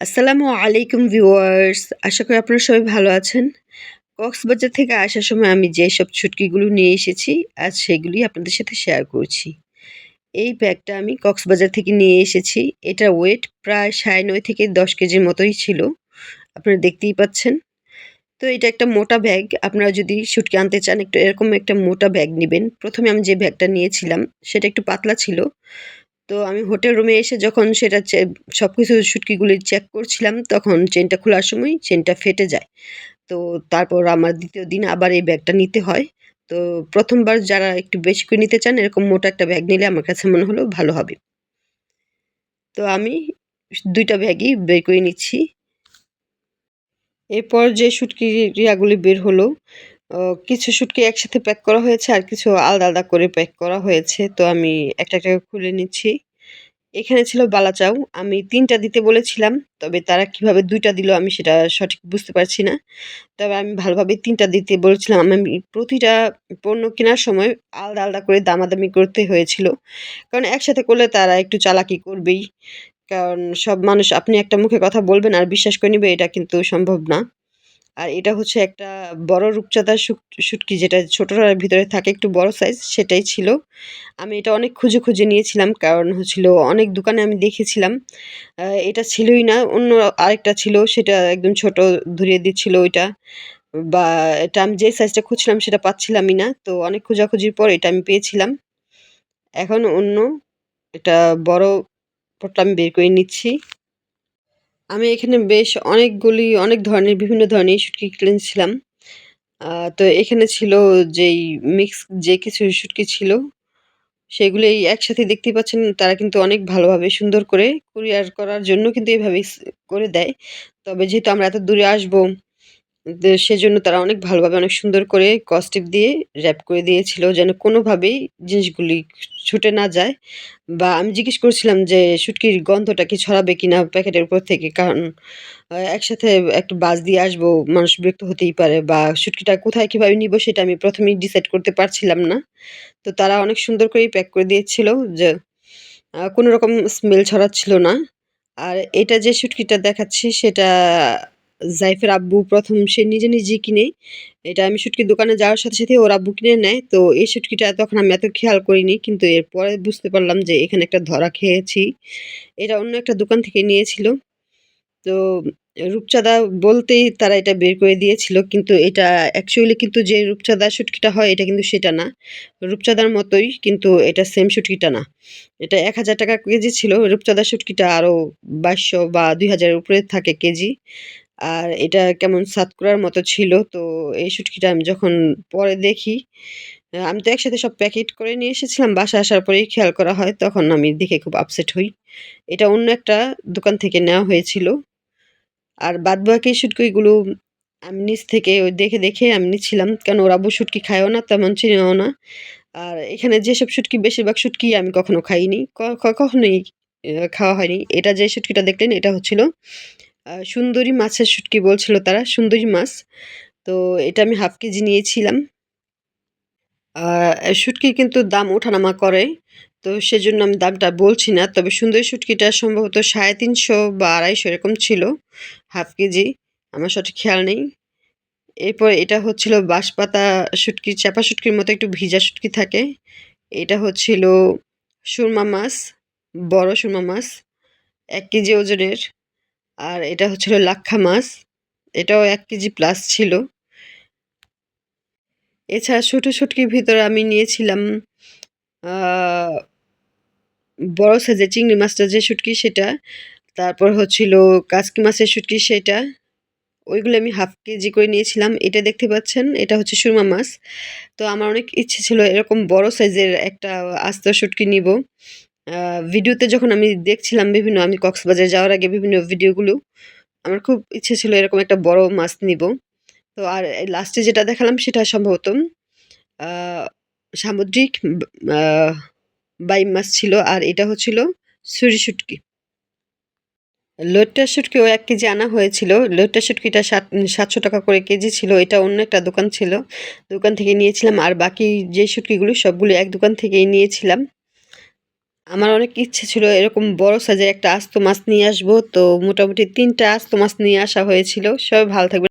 আসসালামু আলাইকুম ভিউয়ার্স। আশা করি আপনারা সবাই ভালো আছেন। কক্সবাজার থেকে আসার সময় আমি যেসব ছুটকিগুলো নিয়ে এসেছি, আজ সেগুলি আপনাদের সাথে শেয়ার করছি। এই ব্যাগটা আমি কক্সবাজার থেকে নিয়ে এসেছি। এটা ওয়েট প্রায় সাড়ে নয় থেকে দশ কেজির মতোই ছিল। আপনারা দেখতেই পাচ্ছেন। তো এটা একটা মোটা ব্যাগ। আপনারা যদি শুটকি আনতে চান, একটু এরকম একটা মোটা ব্যাগ নেবেন। প্রথমে আমি যে ব্যাগটা নিয়েছিলাম, সেটা একটু পাতলা ছিল। তো আমি হোটেল রুমে এসে যখন সেটা সব কিছু শুটকিগুলি চেক করছিলাম, তখন চেনটা খোলার সময় চেনটা ফেটে যায়। তো তারপর আমার দ্বিতীয় দিন আবার এই ব্যাগটা নিতে হয়। তো প্রথমবার যারা একটু বেশি করে নিতে চান, এরকম মোটা একটা ব্যাগ নিলে আমার কাছে মনে হলো ভালো হবে। তো আমি দুইটা ব্যাগই বের করে নিচ্ছি। এরপর যে শুটকি রিয়াগুলি বের হলো কিছু শুটকি একসাথে প্যাক করা হয়েছে আর কিছু আলাদা আলাদা করে প্যাক করা হয়েছে। তো আমি একটা একটা খুলে নিচ্ছি। এখানে ছিল বালাচাও আমি তিনটা দিতে বলেছিলাম, তবে তারা কীভাবে দুইটা দিল আমি সেটা সঠিক বুঝতে পারছি না। তবে আমি ভালোভাবে তিনটা দিতে বলেছিলাম। আমি প্রতিটা পণ্য কেনার সময় আলাদা আলাদা করে দামাদামি করতে হয়েছিল। কারণ একসাথে করলে তারা একটু চালাকি করবেই। কারণ সব মানুষ, আপনি একটা মুখে কথা বলবেন আর বিশ্বাস করে নিবে এটা কিন্তু সম্ভব না। আর এটা হচ্ছে একটা বড় রূপচাঁদা শুটকি যেটা ছোটটার ভিতরে থাকে একটু বড় সাইজ সেটাই ছিল। আমি এটা অনেক খুঁজে খুঁজে নিয়েছিলাম, কারণ হচ্ছিল অনেক দোকানে আমি দেখেছিলাম। এটা ছিলই না, অন্য আরেকটা ছিল, সেটা একদম ছোট ধরিয়ে দিচ্ছিল ওইটা। বা এটা আমি যে সাইজটা খুঁজছিলাম, সেটা পাচ্ছিলামই না। তো অনেক খোঁজাখুঁজির পর এটা আমি পেয়েছিলাম। এখন অন্য, এটা বড় পটটা আমি বের করে নিচ্ছি। আমি এখানে বেশ অনেকগুলি, অনেক ধরনের, বিভিন্ন ধরনের শুটকি কিনেছিলাম। তো এখানে ছিল যেই মিক্স যে কিছু শুটকি ছিল সেগুলো এই একসাথে দেখতেই পাচ্ছেন, তারা কিন্তু অনেক ভালোভাবে সুন্দর করে কুরিয়ার করার জন্য কিন্তু এভাবেই করে দেয়। তবে যেহেতু আমরা এত দূরে আসব সেজন্য তারা অনেক ভালোভাবে অনেক সুন্দর করে কস্টিপ দিয়ে র্যাপ করে দিয়েছিল যেন কোনোভাবেই জিনিসগুলি ছুটে না যায়। বা আমি জিজ্ঞেস করছিলাম যে, শুটকির গন্ধটা কি ছড়াবে কিনা প্যাকেটের উপর থেকে? কারণ একসাথে একটা বাস দিয়ে আসব, মানুষ বিরক্ত হতেই পারে বা শুটকিটা কোথায় কীভাবে নিব সেটা আমি প্রথমেই ডিসাইড করতে পারছিলাম না। তো তারা অনেক সুন্দর করেই প্যাক করে দিয়েছিল যে কোনো রকম স্মেল ছড়াচ্ছিল না। আর এটা যে শুটকিটা দেখাচ্ছি সেটা জাইফের আব্বু প্রথম সে নিজে নিজে কিনে। এটা আমি শুটকির দোকানে যাওয়ার সাথে সাথে ওর আব্বু কিনে নেয়। তো এই শুটকিটা তখন আমি এত খেয়াল করিনি, কিন্তু এরপরে বুঝতে পারলাম যে এখানে একটা ধরা খেয়েছি। এটা অন্য একটা দোকান থেকে নিয়েছিল। তো রূপচাঁদা বলতেই তারা এটা বের করে দিয়েছিল, কিন্তু এটা অ্যাকচুয়ালি কিন্তু যে রূপচাঁদা শুটকিটা হয়, এটা কিন্তু সেটা না। রূপচাঁদার মতোই, কিন্তু এটা সেম শুটকিটা না। এটা এক হাজার টাকা কেজি ছিল। রূপচাঁদা শুটকিটা আরও বাইশশো বা দুই হাজারের উপরে থাকে কেজি। আর এটা কেমন সাতকুরার মতো ছিল, তো এই শুটকিটা আমি যখন পরে দেখি আমি তো একসাথে সব প্যাকেট করে নিয়ে এসেছিলাম বাসা আসার পরেই খেয়াল করা হয়, তখন আমি দেখে খুব আপসেট হই। এটা অন্য একটা দোকান থেকে নেওয়া হয়েছিল। আর বাদ বাকি শুটকিগুলো আমি নিচ থেকে ওই দেখে দেখে আমি নিচ্ছিলাম, কেন ওরা শুটকি খায়ও না, তেমন চিনেও না। আর এখানে যেসব শুটকি, বেশিরভাগ শুটকি আমি কখনো খাইনি কখনোই খাওয়া হয়নি। এটা যে শুটকিটা দেখলেন, এটা হচ্ছিল সুন্দরী মাছের শুটকি বলছিল তারা, সুন্দরী মাছ। তো এটা আমি হাফ কেজি নিয়েছিলাম। শুটকির কিন্তু দাম ওঠানামা করে, তো সেজন্য আমি দামটা বলছি না। তবে সুন্দরী শুটকিটা সম্ভবত সাড়ে তিনশো বা আড়াইশো এরকম ছিল হাফ কেজি। আমার সঠিক খেয়াল নেই। এরপর এটা হচ্ছিল বাঁশপাতা শুটকি, চাপা শুটকির মতো একটু ভিজা শুটকি থাকে। এটা হচ্ছিল সুরমা মাছ, বড় সুরমা মাছ, এক কেজি ওজনের। আর এটা হচ্ছিল লাক্ষা মাছ। এটাও এক কেজি প্লাস ছিল। এছাড়া ছোটো শুটকির ভিতরে আমি নিয়েছিলাম বড় সাইজের চিংড়ি মাছটা যে শুটকি সেটা, তারপর হচ্ছিল কাসকি মাছের শুটকি সেটা। ওইগুলো আমি হাফ কেজি করে নিয়েছিলাম। এটা দেখতে পাচ্ছেন, এটা হচ্ছে সুরমা মাছ। তো আমার অনেক ইচ্ছে ছিল এরকম বড় সাইজের একটা আস্ত শুটকি নিব। ভিডিওতে যখন আমি দেখছিলাম বিভিন্ন, আমি কক্সবাজার যাওয়ার আগে বিভিন্ন ভিডিওগুলো, আমার খুব ইচ্ছে ছিল এরকম একটা বড় মাছ নিব। তো আর লাস্টে যেটা দেখালাম সেটা সম্ভবত সামুদ্রিক বাই মাছ ছিল, আর এটা হচ্ছিল সুরি শুটকি। লোটটা শুটকিও এক কেজি আনা হয়েছিল। লোটটা শুটকিটা সাত, সাতশো টাকা করে কেজি ছিল, এটা অন্য একটা দোকান ছিল। দোকান থেকে নিয়েছিলাম, আর বাকি যে শুটকিগুলো, সবগুলো এক দোকান থেকেই নিয়েছিলাম। আমার অনেক ইচ্ছে ছিল এরকম বড় সাইজের একটা আস্ত মাছ নিয়ে আসব। তো মোটামুটি তিনটা আস্ত মাছ নিয়ে আসা হয়েছিল। সবাই ভালো থাকবে